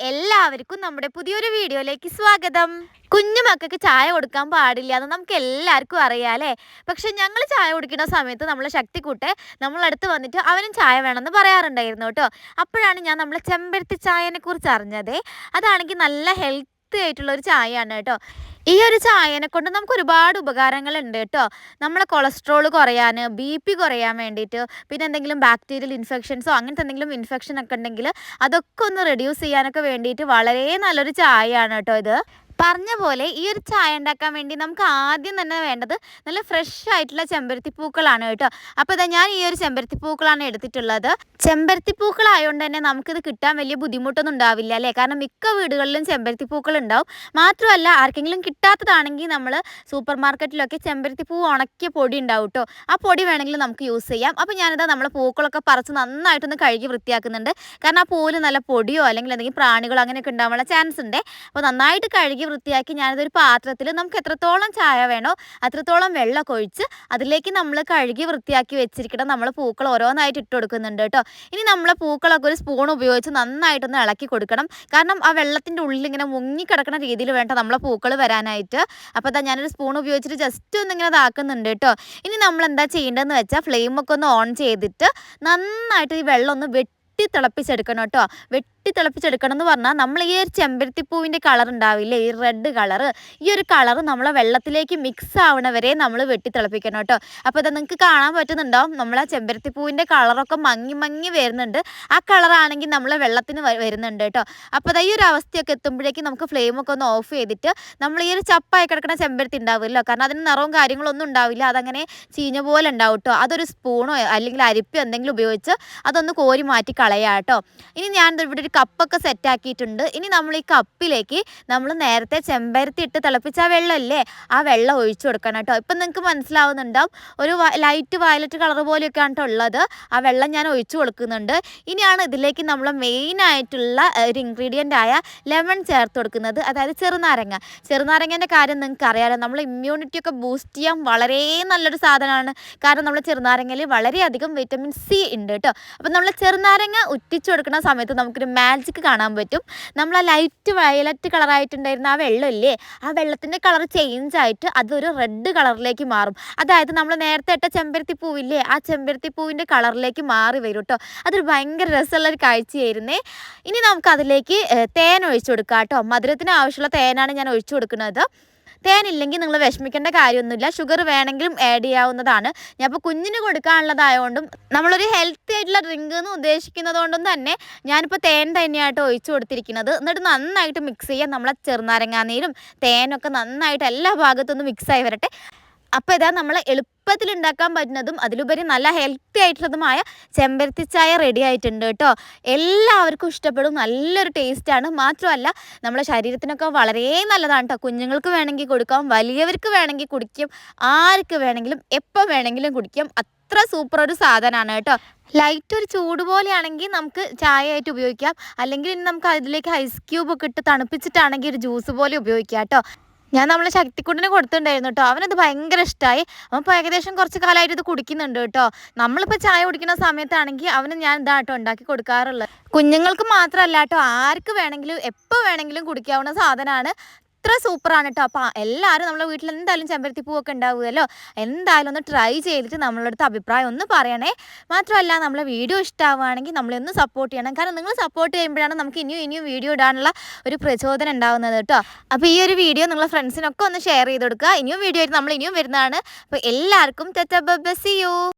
എല്ലാവർക്കും നമ്മുടെ പുതിയൊരു വീഡിയോയിലേക്ക് സ്വാഗതം. കുഞ്ഞു മക്കൾക്ക് ചായ കൊടുക്കാൻ പാടില്ല എന്ന് നമുക്ക് എല്ലാവർക്കും അറിയാം അല്ലേ? പക്ഷെ ഞങ്ങൾ ചായ കുടിക്കുന്ന സമയത്ത് നമ്മളെ ശക്തിക്കൂട്ടെ നമ്മളടുത്ത് വന്നിട്ട് അവനും ചായ വേണമെന്ന് പറയാറുണ്ടായിരുന്നു കേട്ടോ. അപ്പോഴാണ് ഞാൻ നമ്മളെ ചെമ്പരത്തി ചായനെ കുറിച്ച് അറിഞ്ഞത്. അതാണെങ്കിൽ നല്ല ഹെൽത്തി ആയിട്ടുള്ള ഒരു ചായയാണ് കേട്ടോ. ഈ ഒരു ചായനെ കൊണ്ട് നമുക്ക് ഒരുപാട് ഉപകാരങ്ങൾ ഉണ്ട് കേട്ടോ. നമ്മളെ കൊളസ്ട്രോൾ കുറയാൻ ബി പി കുറയാൻ വേണ്ടിയിട്ട് പിന്നെ എന്തെങ്കിലും ബാക്ടീരിയൽ ഇൻഫെക്ഷൻസോ അങ്ങനത്തെ എന്തെങ്കിലും ഇൻഫെക്ഷൻ ഒക്കെ ഉണ്ടെങ്കിൽ അതൊക്കെ ഒന്ന് റെഡ്യൂസ് ചെയ്യാനൊക്കെ വേണ്ടിയിട്ട് വളരെ നല്ലൊരു ചായയാണ് കേട്ടോ ഇത്. പറഞ്ഞ പോലെ ഈ ഒരു ചായ ഉണ്ടാക്കാൻ വേണ്ടി നമുക്ക് ആദ്യം തന്നെ വേണ്ടത് നല്ല ഫ്രഷ് ആയിട്ടുള്ള ചെമ്പരത്തി പൂക്കളാണ് കേട്ടോ. അപ്പോൾ ഇതാ ഞാൻ ഈ ഒരു ചെമ്പരത്തി പൂക്കളാണ് എടുത്തിട്ടുള്ളത്. ചെമ്പരത്തി പൂക്കളായതുകൊണ്ട് തന്നെ നമുക്കിത് കിട്ടാൻ വലിയ ബുദ്ധിമുട്ടൊന്നും ഉണ്ടാവില്ല അല്ലേ? കാരണം മിക്ക വീടുകളിലും ചെമ്പരത്തി പൂക്കൾ ഉണ്ടാവും. മാത്രമല്ല ആർക്കെങ്കിലും കിട്ടാത്തതാണെങ്കിൽ നമ്മൾ സൂപ്പർ മാർക്കറ്റിലൊക്കെ ചെമ്പരത്തി പൂ ഉണക്കിയ പൊടി ഉണ്ടാവും കേട്ടോ. ആ പൊടി വേണമെങ്കിൽ നമുക്ക് യൂസ് ചെയ്യാം. അപ്പോൾ ഞാനിതാ നമ്മളെ പൂക്കളൊക്കെ പറിച്ച് നന്നായിട്ടൊന്ന് കഴുകി വൃത്തിയാക്കുന്നുണ്ട്. കാരണം ആ പൂവിൽ നല്ല പൊടിയോ അല്ലെങ്കിൽ എന്തെങ്കിലും പ്രാണികളോ അങ്ങനെയൊക്കെ ഉണ്ടാവാനുള്ള ചാൻസ് ഉണ്ട്. അപ്പോൾ നന്നായിട്ട് കഴുകി വൃത്തിയാക്കി ഞാനതൊരു പാത്രത്തിൽ നമുക്ക് എത്രത്തോളം ചായ വേണോ അത്രത്തോളം വെള്ളമൊക്കെ ഒഴിച്ച് അതിലേക്ക് നമ്മൾ കഴുകി വൃത്തിയാക്കി വെച്ചിരിക്കണം നമ്മൾ പൂക്കൾ ഓരോന്നായിട്ട് ഇട്ട് കൊടുക്കുന്നുണ്ട് കേട്ടോ. ഇനി നമ്മൾ പൂക്കളൊക്കെ ഒരു സ്പൂൺ ഉപയോഗിച്ച് നന്നായിട്ടൊന്ന് ഇളക്കി കൊടുക്കണം. കാരണം ആ വെള്ളത്തിന്റെ ഉള്ളിൽ ഇങ്ങനെ മുങ്ങിക്കിടക്കുന്ന രീതിയിൽ വേണ്ട നമ്മളെ പൂക്കൾ വരാനായിട്ട്. അപ്പോൾ അതാ ഞാനൊരു സ്പൂൺ ഉപയോഗിച്ചിട്ട് ജസ്റ്റ് ഒന്ന് ഇങ്ങനെ ഇതാക്കുന്നുണ്ട് കേട്ടോ. ഇനി നമ്മൾ എന്താ ചെയ്യേണ്ടതെന്ന് വെച്ചാൽ ഫ്ലെയിമൊക്കെ ഒന്ന് ഓൺ ചെയ്തിട്ട് നന്നായിട്ട് ഈ വെള്ളം ഒന്ന് വെട്ടി തിളപ്പിച്ചെടുക്കണം കേട്ടോ. വെട്ടി വെട്ടി തിളപ്പിച്ചെടുക്കണം എന്ന് പറഞ്ഞാൽ നമ്മൾ ഈ ഒരു ചെമ്പരത്തിപ്പൂവിന്റെ കളർ ഉണ്ടാവില്ലേ? ഈ റെഡ് കളർ ഈ ഒരു കളർ നമ്മളെ വെള്ളത്തിലേക്ക് മിക്സ് ആവണ വരെ നമ്മൾ വെട്ടി തിളപ്പിക്കണം കേട്ടോ. അപ്പോൾ ഇത് നിങ്ങൾക്ക് കാണാൻ പറ്റുന്നുണ്ടാവും ആ ചെമ്പരത്തിപ്പൂവിന്റെ കളറൊക്കെ മങ്ങി മങ്ങി വരുന്നുണ്ട്. ആ കളറാണെങ്കിൽ നമ്മളെ വെള്ളത്തിന് വരുന്നുണ്ട് കേട്ടോ. അപ്പോൾ ഈ ഒരു അവസ്ഥയൊക്കെ എത്തുമ്പോഴേക്കും നമുക്ക് ഫ്ലെയിമൊക്കെ ഒന്ന് ഓഫ് ചെയ്തിട്ട് നമ്മൾ ഈ ഒരു ചപ്പായി കിടക്കുന്ന ചെമ്പരത്തി ഉണ്ടാവില്ലല്ലോ കാരണം അതിന് നിറവും കാര്യങ്ങളൊന്നും ഉണ്ടാവില്ല. അതങ്ങനെ ചീഞ്ഞ പോലെ ഉണ്ടാവും കേട്ടോ. അതൊരു സ്പൂണോ അല്ലെങ്കിൽ അരിപ്പോ എന്തെങ്കിലും ഉപയോഗിച്ച് അതൊന്ന് കോരി മാറ്റി കളയാം കേട്ടോ. ഇനി ഞാൻ ഇവിടെ ഒരു കപ്പൊക്കെ സെറ്റ് ആക്കിയിട്ടുണ്ട്. ഇനി നമ്മൾ ഈ കപ്പിലേക്ക് നമ്മൾ നേരത്തെ ചെമ്പരത്തി ഇട്ട് തിളപ്പിച്ച ആ വെള്ളമല്ലേ ആ വെള്ളം ഒഴിച്ചു കൊടുക്കണം കേട്ടോ. ഇപ്പം നിങ്ങൾക്ക് മനസ്സിലാവുന്നുണ്ടാവും ഒരു ലൈറ്റ് വയലറ്റ് കളർ പോലെയൊക്കെയാണ് കേട്ടോ ഉള്ളത്. ആ വെള്ളം ഞാൻ ഒഴിച്ചു കൊടുക്കുന്നുണ്ട്. ഇനിയാണ് ഇതിലേക്ക് നമ്മൾ മെയിൻ ആയിട്ടുള്ള ഒരു ഇൻഗ്രീഡിയന്റ് ആയ ലെമൺ ചേർത്ത് കൊടുക്കുന്നത്. അതായത് ചെറുനാരങ്ങ. ചെറുനാരങ്ങേന്റെ കാര്യം നിങ്ങൾക്ക് അറിയാലോ നമ്മൾ ഇമ്മ്യൂണിറ്റി ഒക്കെ ബൂസ്റ്റ് ചെയ്യാൻ വളരെ നല്ലൊരു സാധനമാണ്. കാരണം നമ്മൾ ചെറുനാരങ്ങയിൽ വളരെയധികം വിറ്റമിൻ സി ഉണ്ട് കേട്ടോ അപ്പം നമ്മൾ ചെറുനാരങ്ങ ഉറ്റിച്ചു കൊടുക്കുന്ന സമയത്ത് നമുക്കൊരു മാജിക് കാണാൻ പറ്റും. നമ്മൾ ആ ലൈറ്റ് വയലറ്റ് കളറായിട്ടുണ്ടായിരുന്ന ആ വെള്ളമില്ലേ? ആ വെള്ളത്തിന്റെ കളർ ചേഞ്ച് ആയിട്ട് അതൊരു റെഡ് കളറിലേക്ക് മാറും. അതായത് നമ്മൾ നേരത്തെ ഇട്ട ചെമ്പരത്തി പൂവില്ലേ? ആ ചെമ്പരത്തി പൂവിന്റെ കളറിലേക്ക് മാറി വരും കേട്ടോ അതൊരു ഭയങ്കര രസമുള്ളൊരു കാഴ്ചയായിരുന്നേ. ഇനി നമുക്കതിലേക്ക് തേൻ ഒഴിച്ചു കൊടുക്കാം കേട്ടോ മധുരത്തിന് ആവശ്യമുള്ള തേനാണ് ഞാൻ ഒഴിച്ചു കൊടുക്കുന്നത്. തേനില്ലെങ്കിൽ നിങ്ങൾ വിഷമിക്കേണ്ട കാര്യമൊന്നുമില്ല. ഷുഗർ വേണമെങ്കിലും ആഡ് ചെയ്യാവുന്നതാണ്. ഞാൻ ഇപ്പോൾ കുഞ്ഞിന് കൊടുക്കാനുള്ളതായതുകൊണ്ടും നമ്മളൊരു ഹെൽത്തി ആയിട്ടുള്ള ഡ്രിങ്ക് എന്ന് ഉദ്ദേശിക്കുന്നത് കൊണ്ടും തന്നെ ഞാനിപ്പോൾ തേൻ തന്നെയായിട്ട് ഒഴിച്ചു കൊടുത്തിരിക്കുന്നത്. എന്നിട്ട് നന്നായിട്ട് മിക്സ് ചെയ്യാം നമ്മളെ ചെറുനാരങ്ങാനീരും. തേനൊക്കെ നന്നായിട്ട് എല്ലാ ഭാഗത്തൊന്നും മിക്സായി വരട്ടെ. അപ്പോൾ ഇതാ നമ്മൾ എളുപ്പത്തിൽ ഉണ്ടാക്കാൻ പറ്റുന്നതും അതിലുപരി നല്ല ഹെൽത്തി ആയിട്ടുള്ളതുമായ ചെമ്പരത്തി ചായ റെഡി ആയിട്ടുണ്ട് കേട്ടോ. എല്ലാവർക്കും ഇഷ്ടപ്പെടും. നല്ലൊരു ടേസ്റ്റാണ് മാത്രമല്ല നമ്മുടെ ശരീരത്തിനൊക്കെ വളരെ നല്ലതാണ് കേട്ടോ കുഞ്ഞുങ്ങൾക്ക് വേണമെങ്കിൽ കൊടുക്കാം. വലിയവർക്ക് വേണമെങ്കിൽ കുടിക്കും. ആർക്ക് വേണമെങ്കിലും എപ്പോൾ വേണമെങ്കിലും കുടിക്കാം. അത്ര സൂപ്പർ ഒരു സാധനമാണ് കേട്ടോ. ലൈറ്റ് ഒരു ചൂട് പോലെയാണെങ്കിൽ നമുക്ക് ചായ ആയിട്ട് ഉപയോഗിക്കാം. അല്ലെങ്കിൽ നമുക്ക് അതിലേക്ക് ഐസ് ക്യൂബ് ഒക്കെ ഇട്ട് തണുപ്പിച്ചിട്ടാണെങ്കിൽ ഒരു ജ്യൂസ് പോലെ ഉപയോഗിക്കാം കേട്ടോ ഞാൻ നമ്മളെ ശക്തിക്കുട്ടിന് കൊടുത്തിട്ടുണ്ടായിരുന്നു കേട്ടോ. അവനത് ഭയങ്കര ഇഷ്ടമായി അവൻ ഇപ്പോൾ ഏകദേശം കുറച്ച് കാലമായിട്ട് ഇത് കുടിക്കുന്നുണ്ട് കേട്ടോ. നമ്മളിപ്പോൾ ചായ കുടിക്കുന്ന സമയത്താണെങ്കിൽ അവന് ഞാൻ ഇതാ കേട്ടോ ഉണ്ടാക്കി കൊടുക്കാറുള്ളത്. കുഞ്ഞുങ്ങൾക്ക് മാത്രമല്ല കേട്ടോ ആർക്ക് വേണമെങ്കിലും എപ്പോൾ വേണമെങ്കിലും കുടിക്കാവുന്ന സാധനമാണ്. അത്ര സൂപ്പറാണ് കേട്ടോ അപ്പോൾ എല്ലാവരും നമ്മുടെ വീട്ടിൽ എന്തായാലും ചെമ്പരത്തി പൂവൊക്കെ ഉണ്ടാവുമല്ലോ എന്തായാലും ഒന്ന് ട്രൈ ചെയ്തിട്ട് നമ്മളുടെ നമ്മളടുത്ത് അഭിപ്രായം ഒന്ന് പറയണേ. മാത്രമല്ല നമ്മളെ വീഡിയോ ഇഷ്ടമാവുകയാണെങ്കിൽ നമ്മളൊന്ന് സപ്പോർട്ട് ചെയ്യണം. കാരണം നിങ്ങൾ സപ്പോർട്ട് ചെയ്യുമ്പോഴാണ് നമുക്ക് ഇനിയും ഇനിയും വീഡിയോ ഇടാനുള്ള ഒരു പ്രചോദനം ഉണ്ടാവുന്നത് കേട്ടോ അപ്പോൾ ഈ ഒരു വീഡിയോ നിങ്ങളെ ഫ്രണ്ട്സിനൊക്കെ ഒന്ന് ഷെയർ ചെയ്ത് കൊടുക്കുക. ഇനിയും വീഡിയോ ആയിട്ട് നമ്മൾ ഇനിയും വരുന്നതാണ്. അപ്പോൾ എല്ലാവർക്കും തെറ്റ ബസ്സി യു